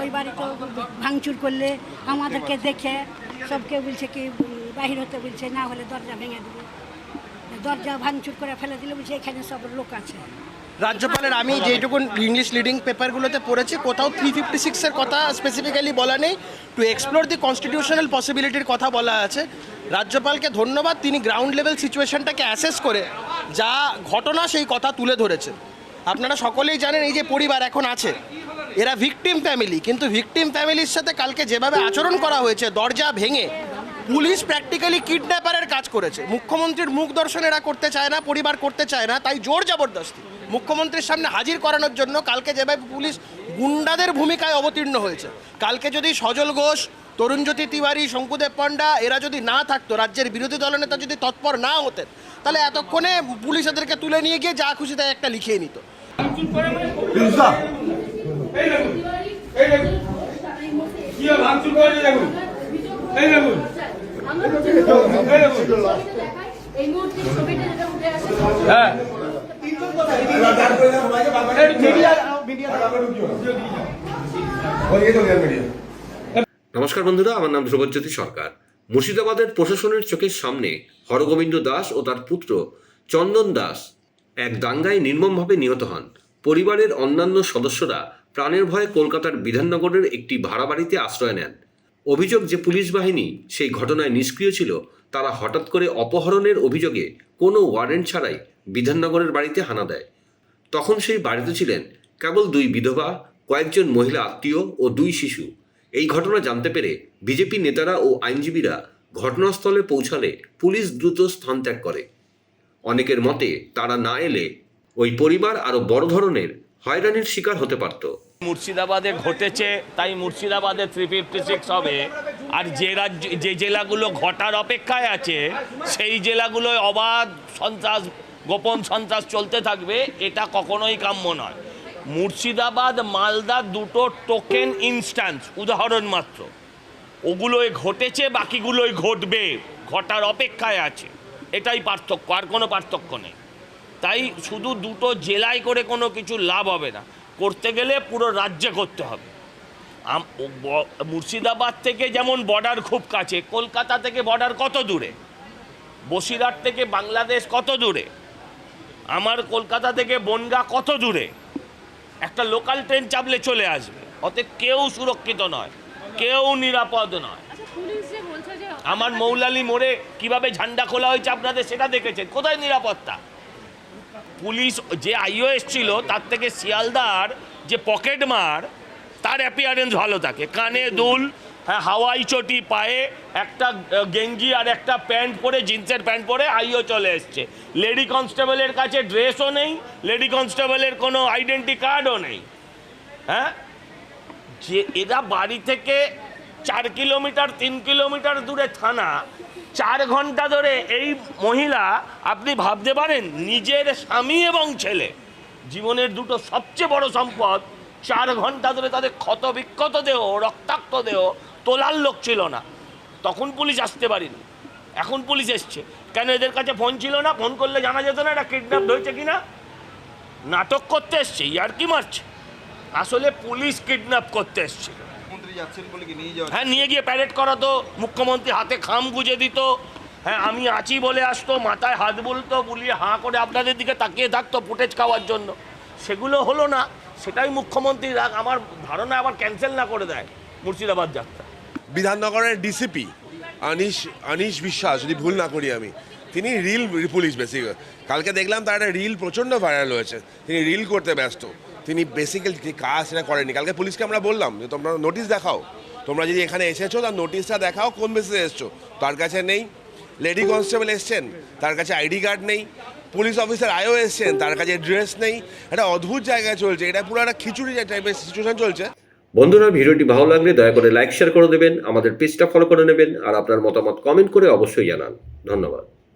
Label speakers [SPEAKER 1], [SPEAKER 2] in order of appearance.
[SPEAKER 1] ওই বাড়িতে ভাঙচুর করলে আমাদেরকে দেখে সবকে বলছে কি, বাহির হতে বলছে, না হলে দরজা ভেঙে দেবে। দরজা ভাঙচুর করে ফেলে দিলে বলছে, এখানে সব লোক আছে।
[SPEAKER 2] রাজ্যপালের, আমি যেটুকু ইংলিশ লিডিং পেপারগুলোতে পড়েছি, কোথাও থ্রি ফিফটি সিক্সের কথা স্পেসিফিক্যালি বলা নেই। টু এক্সপ্লোর দি কনস্টিটিউশনাল পসিবিলিটির কথা বলা আছে। রাজ্যপালকে ধন্যবাদ, তিনি গ্রাউন্ড লেভেল সিচুয়েশনটাকে অ্যাসেস করে যা ঘটনা সেই কথা তুলে ধরেছে আপনারা সকলেই জানেন, এই যে পরিবার এখন আছে এরা ভিকটিম ফ্যামিলি কিন্তু ভিকটিম ফ্যামিলির সাথে কালকে যেভাবে আচরণ করা হয়েছে দরজা ভেঙে পুলিশ প্র্যাকটিক্যালি কিডন্যাপারের কাজ করেছে। মুখ্যমন্ত্রীর মুখ দর্শন এরা করতে চায় না পরিবার করতে চায় না তাই জোর জবরদস্তি মুখ্যমন্ত্রীর সামনে হাজির করানোর জন্য কালকে যেভাবে পুলিশ গুন্ডাদের ভূমিকায় অবতীর্ণ হয়েছে। কালকে যদি সজল ঘোষ তরুণজ্যোতি তিওয়ারি শঙ্কুদেব পণ্ডা এরা যদি না থাকতো রাজ্যের বিরোধী দলনেতা যদি তৎপর না হতেন তাহলে এতক্ষণে পুলিশ এদেরকে তুলে নিয়ে গিয়ে যা খুশি তাই একটা লিখিয়ে নিত।
[SPEAKER 3] এই দেখুন এই দেখুন। ভাঙচুর দেখুন। এই দেখুন। হ্যাঁ।
[SPEAKER 4] নমস্কার বন্ধুরা, আমার নাম ধ্রুবজ্যোতি সরকার। মুর্শিদাবাদের প্রশাসনের চোখের সামনে হরগোবিন্দ দাস ও তার পুত্র চন্দন দাস এক দাঙ্গায় নির্মমভাবে নিহত হন। পরিবারের অন্যান্য সদস্যরা প্রাণের ভয়ে কলকাতার বিধাননগরের একটি ভাড়া বাড়িতে আশ্রয় নেন। অভিযোগ যে পুলিশ বাহিনী সেই ঘটনায় নিষ্ক্রিয় ছিল, তারা হঠাৎ করে অপহরণের অভিযোগে কোনো ওয়ারেন্ট ছাড়াই বিধাননগরের বাড়িতে হানা দেয়। তখন সেই বাড়িতে ছিলেন কেবল দুই বিধবা, কয়েকজন মহিলা আত্মীয় ও দুই শিশু। এই ঘটনা জানতে পেরে বিজেপি নেতারা ও আইনজীবীরা ঘটনাস্থলে পৌঁছালে পুলিশ দ্রুত স্থান ত্যাগ করে। অনেকের মতে তারা না এলে ওই পরিবার আরও বড় ধরনের হয়রানির শিকার হতে পারত।
[SPEAKER 5] মুর্শিদাবাদে ঘটেছে, তাই মুর্শিদাবাদে থ্রি ফিফটি সিক্স হবে। আর যে রাজ্য, যে জেলাগুলো ঘটার অপেক্ষায় আছে, সেই জেলাগুলোয় অবাধ সন্ত্রাস, গোপন সন্ত্রাস চলতে থাকবে, এটা কখনোই কাম্য নয়। মুর্শিদাবাদ, মালদা দুটো টোকেন ইনস্ট্যান্স উদাহরণ মাত্র। ওগুলোই ঘটেছে বাকিগুলোই ঘটবে, ঘটার অপেক্ষায় আছে। এটাই পার্থক্য, আর কোনো পার্থক্য নেই। তাই শুধু দুটো জেলায় করে কোনো কিছু লাভ হবে না। করতে গেলে পুরো রাজ্যে করতে হবে। মুর্শিদাবাদ থেকে যেমন বর্ডার খুব কাছে কলকাতা থেকে বর্ডার কত দূরে? বসিরহাট থেকে বাংলাদেশ কত দূরে? আমার কলকাতা থেকে বনগা কত দূরে? একটা লোকাল ট্রেন চাপলে চলে আসবে। অতএব কেউ সুরক্ষিত নয় কেউ নিরাপদ নয়।
[SPEAKER 6] আচ্ছা
[SPEAKER 5] আমার মৌলালি মোড়ে কীভাবে ঝান্ডা খোলা হয়েছে আপনাদের সেটা দেখেছেন? কোথায় নিরাপত্তা? পুলিশ যে আইও এসছিল তার থেকে শিয়ালদার যে পকেট মার, তার অ্যাপিয়ারেন্স ভালো থাকে। কানে দুল হ্যাঁ হাওয়াই চটি পায়ে একটা গেঞ্জি আর একটা প্যান্ট পরে, জিন্সের প্যান্ট পরে আইও চলে এসছে। লেডি কনস্টেবলের কাছে ড্রেসও নেই, লেডি কনস্টেবলের কোনো আইডেন্টি কার্ডও নেই। হ্যাঁ? যে এরা বাড়ি থেকে চার কিলোমিটার, তিন কিলোমিটার দূরে থানা, চার ঘণ্টা ধরে এই মহিলা, আপনি ভাবতে পারেন, নিজের স্বামী এবং ছেলে। জীবনের দুটো সবচেয়ে বড় সম্পদ, চার ঘণ্টা ধরে তাদের ক্ষত বিক্ষত দেহ, রক্তাক্ত দেহ তোলার লোক ছিল না। তখন পুলিশ আসতে পারিনি। এখন পুলিশ এসছে। কেন এদের কাছে ফোন ছিল না? ফোন করলে জানা যেত না এটা কিডন্যাপ হয়েছে কিনা? নাটক করতে এসছে ইয়ার কি মারছে। আসলে পুলিশ কিডন্যাপ করতে হ্যাঁ নিয়ে গিয়ে প্যারেড করাতো মুখ্যমন্ত্রী হাতে খাম গুজে দিত। হ্যাঁ আমি আছি বলে আসতো মাথায় হাত বলতো বুলিয়ে হাঁ করে আপনাদের দিকে তাকিয়ে থাকতো ফুটেজ খাওয়ার জন্য। সেগুলো হলো না সেটাই মুখ্যমন্ত্রী রাগ। আমার ধারণা আবার ক্যান্সেল না করে দেয় মুর্শিদাবাদ যাত্রা।
[SPEAKER 7] বিধাননগরের ডিসিপি আনিশ আনিশ বিশ্বাস যদি ভুল না করি আমি তিনি রিল পুলিশ বেসিক কালকে দেখলাম তার একটা রিল প্রচণ্ড ভাইরাল হয়েছে। তিনি রিল করতে ব্যস্ত। তিনি বেসিক্যালি যে কাজ সেটা করেনি কালকে পুলিশকে আমরা বললাম যে, তোমরা নোটিশ দেখাও। তোমরা যদি এখানে এসেছ, তার নোটিশটা দেখাও কোন বেসিসে এসছো। তার কাছে নেই। লেডি কনস্টেবল এসছেন, তার কাছে আইডি কার্ড নেই। পুলিশ অফিসার আয়ও এসছেন, তার কাছে ড্রেস নেই। একটা অদ্ভুত জায়গায় চলছে। এটা পুরো একটা খিচুড়ি টাইপের সিচুয়েশন চলছে।
[SPEAKER 4] বন্ধুরা, ভিডিওটি ভালো লাগলে দয়া করে লাইক শেয়ার করে দেবেন। আমাদের পেজটা ফলো করে নেবেন। আর আপনার মতামত কমেন্ট করে অবশ্যই জানান। ধন্যবাদ।